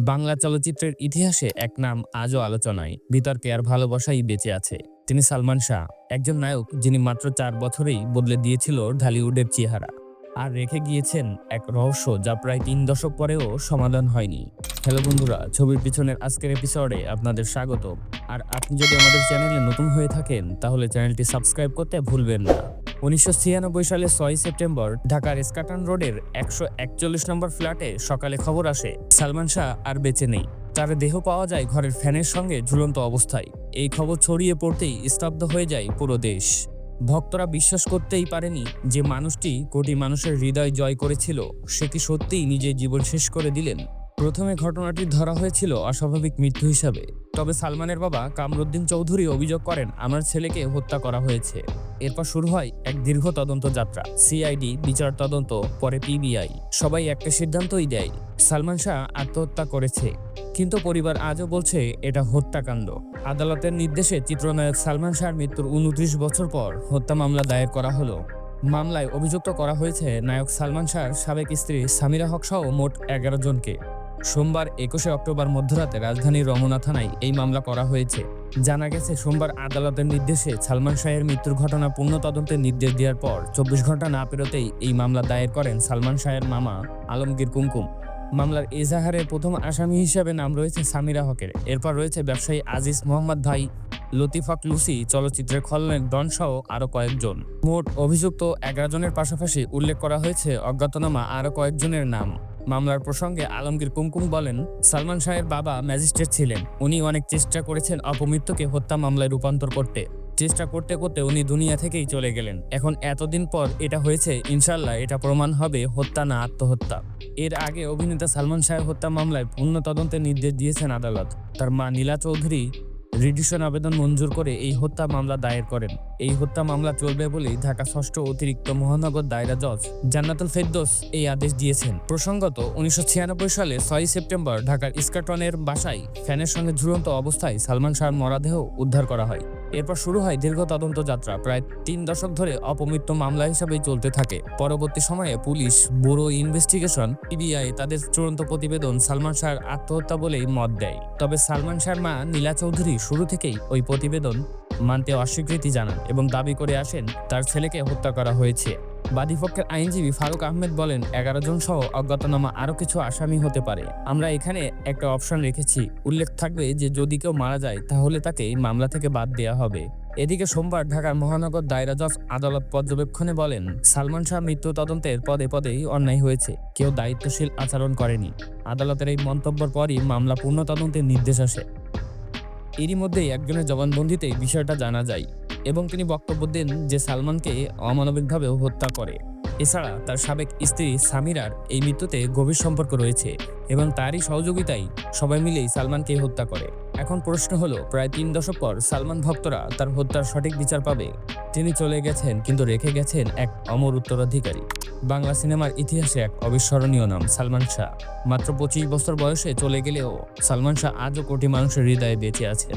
বাংলা চলচ্চিত্রের ইতিহাসে এক নাম আজও আলোচনায়। বিতর্কে আর ভালোবাসাই বেঁচে আছে। তিনি সালমান শাহ, একজন নায়ক যিনি মাত্র চার বছরেই বদলে দিয়েছিল ঢালিউডের চেহারা। আর রেখে গিয়েছেন এক রহস্য যা প্রায় তিন দশক পরেও সমাধান হয়নি। হ্যালো বন্ধুরা, ছবির পিছনের আজকের এপিসোডে আপনাদের স্বাগত আর আপনি যদি আমাদের চ্যানেলে নতুন হয়ে থাকেন, তাহলে চ্যানেলটি সাবস্ক্রাইব করতে ভুলবেন না। উনিশশো ছিয়ানব্বই সালে ছয় সেপ্টেম্বর ঢাকার স্কাটন রোডের একশো একচল্লিশ নম্বর ফ্ল্যাটে সকালে খবর আসে, সালমান শাহ আর বেঁচে নেই। তার দেহ পাওয়া যায় ঘরের ফ্যানের সঙ্গে ঝুলন্ত অবস্থায়। এই খবর ছড়িয়ে পড়তেই স্তব্ধ হয়ে যায় পুরো দেশ। ভক্তরা বিশ্বাস করতেই পারেনি যে মানুষটি কোটি মানুষের হৃদয় জয় করেছিল সে কি সত্যিই নিজের জীবন শেষ করে দিলেন। প্রথমে ঘটনাটি ধরা হয়েছিল অস্বাভাবিক মৃত্যু হিসাবে। তবে সালমানের বাবা কামরুদ্দিন চৌধুরী অভিযোগ করেন, আমার ছেলেকে হত্যা করা হয়েছে। এরপর শুরু হয় এক দীর্ঘ তদন্ত যাত্রা। সিআইডি বিচার তদন্ত, পরে পিবিআই সবাই একটা সিদ্ধান্তই দেয়, সালমান শাহ আত্মহত্যা করেছে। কিন্তু পরিবার আজও বলছে, এটা হত্যাকাণ্ড। আদালতের নির্দেশে চিত্রনায়ক সালমান শাহর মৃত্যুর উনত্রিশ বছর পর হত্যা মামলা দায়ের করা হলো। মামলায় অভিযুক্ত করা হয়েছে নায়ক সালমান শাহর সাবেক স্ত্রী সামিরা হক সহ মোট এগারো জনকে। সোমবার একুশে অক্টোবর মধ্যরাতে রাজধানীর রমনা থানায় এই মামলা করা হয়েছে। জানা গেছে, সোমবার আদালতের নির্দেশে সালমান শাহের মৃত্যুর ঘটনা পূর্ণ তদন্তের নির্দেশ দেওয়ার পর চব্বিশ ঘণ্টা না পেরোতেই এই মামলা দায়ের করেন সালমান শাহের মামা আলমগীর কুমকুম। মামলার এজাহারের প্রথম আসামি হিসেবে নাম রয়েছে সামিরা হকের। এরপর রয়েছে ব্যবসায়ী আজিজ মোহাম্মদ ভাই লতিফাক লুসি, চলচ্চিত্রের খলনায়ক ডন সহ আরও কয়েকজন। মোট অভিযুক্ত এগারো জনের পাশাপাশি উল্লেখ করা হয়েছে, অজ্ঞাতনামা আরও কয়েকজনের নাম। মামলার প্রসঙ্গে আলমগীর কুমকুম বলেন, সালমান শাহের বাবা ম্যাজিস্ট্রেট ছিলেন। উনি অনেক চেষ্টা করেছেন অপমৃত্যুকে হত্যা মামলায় রূপান্তর করতে। চেষ্টা করতে করতে উনি দুনিয়া থেকেই চলে গেলেন। এখন এতদিন পর এটা হয়েছে ইনশাল্লাহ এটা প্রমাণ হবে হত্যা না আত্মহত্যা। এর আগে অভিনেতা সালমান শাহের হত্যা মামলায় পূর্ণ তদন্তের নির্দেশ দিয়েছেন আদালত। তার মা নীলা চৌধুরী রিডিশন আবেদন মঞ্জুর করে এই হত্যা মামলা দায়ের করেন। এই হত্যা মামলা চলবে বলে ঢাকা ষষ্ঠ অতিরিক্ত মহানগর দায়রা জজ জান্নাতুল ফেরদোস এই আদেশ দিয়েছেন। প্রসঙ্গত, উনিশশো ছিয়ানব্বই সালে ছয় সেপ্টেম্বর ঢাকার ইস্কাটনের বাসায় ফ্যানের সঙ্গে ঝুলন্ত অবস্থায় সালমান শাহর মরাদেহ উদ্ধার করা হয়। এরপর শুরু হয় দীর্ঘ তদন্ত যাত্রা। প্রায় তিন দশক ধরে অপমৃত্যু মামলা হিসাবেই চলতে থাকে। পরবর্তী সময়ে পুলিশ, ব্যুরো ইনভেস্টিগেশন, পিবিআই তাদের চূড়ান্ত প্রতিবেদন সালমান শাহর আত্মহত্যা বলেই মত দেয়। তবে সালমান শাহর মা নীলা চৌধুরী শুরু থেকেই ওই প্রতিবেদন মানতে অস্বীকৃতি জানান এবং দাবি করে আসেন, তার ছেলেকে হত্যা করা হয়েছে। বাদীপক্ষের আইনজীবী ফারুক আহমেদ বলেন, এগারো জন সহ অজ্ঞাতনামা আরও কিছু আসামি হতে পারে। আমরা এখানে একটা অপশন রেখেছি। উল্লেখ থাকবে যে, যদি কেউ মারা যায়, তাহলে তাকে মামলা থেকে বাদ দেওয়া হবে। এদিকে সোমবার ঢাকার মহানগর দায়রা জজ আদালত পর্যবেক্ষণে বলেন, সালমান শাহ মৃত্যু তদন্তের পদে পদেই অন্যায় হয়েছে। কেউ দায়িত্বশীল আচরণ করেনি। আদালতের এই মন্তব্যের পরই মামলা পূর্ণ তদন্তের নির্দেশ আসে। এরই মধ্যেই একজনের জবানবন্দিতে বিষয়টা জানা যায়। এবং তিনি বক্তব্য দেন যে সালমানকে অমানবিকভাবে হত্যা করে। এছাড়া তার সাবেক স্ত্রী সামিরার এই মৃত্যুতে গভীর সম্পর্ক রয়েছে এবং তারই সহযোগিতায় সবাই মিলেই সালমানকে হত্যা করে। এখন প্রশ্ন হলো, প্রায় তিন দশক পর সালমান ভক্তরা তার হত্যার সঠিক বিচার পাবে? তিনি চলে গেছেন কিন্তু রেখে গেছেন এক অমর উত্তরাধিকারী। বাংলা সিনেমার ইতিহাসে এক অবিস্মরণীয় নাম, সালমান শাহ। মাত্র পঁচিশ বছর বয়সে চলে গেলেও সালমান শাহ আজও কোটি মানুষের হৃদয়ে বেঁচে আছেন।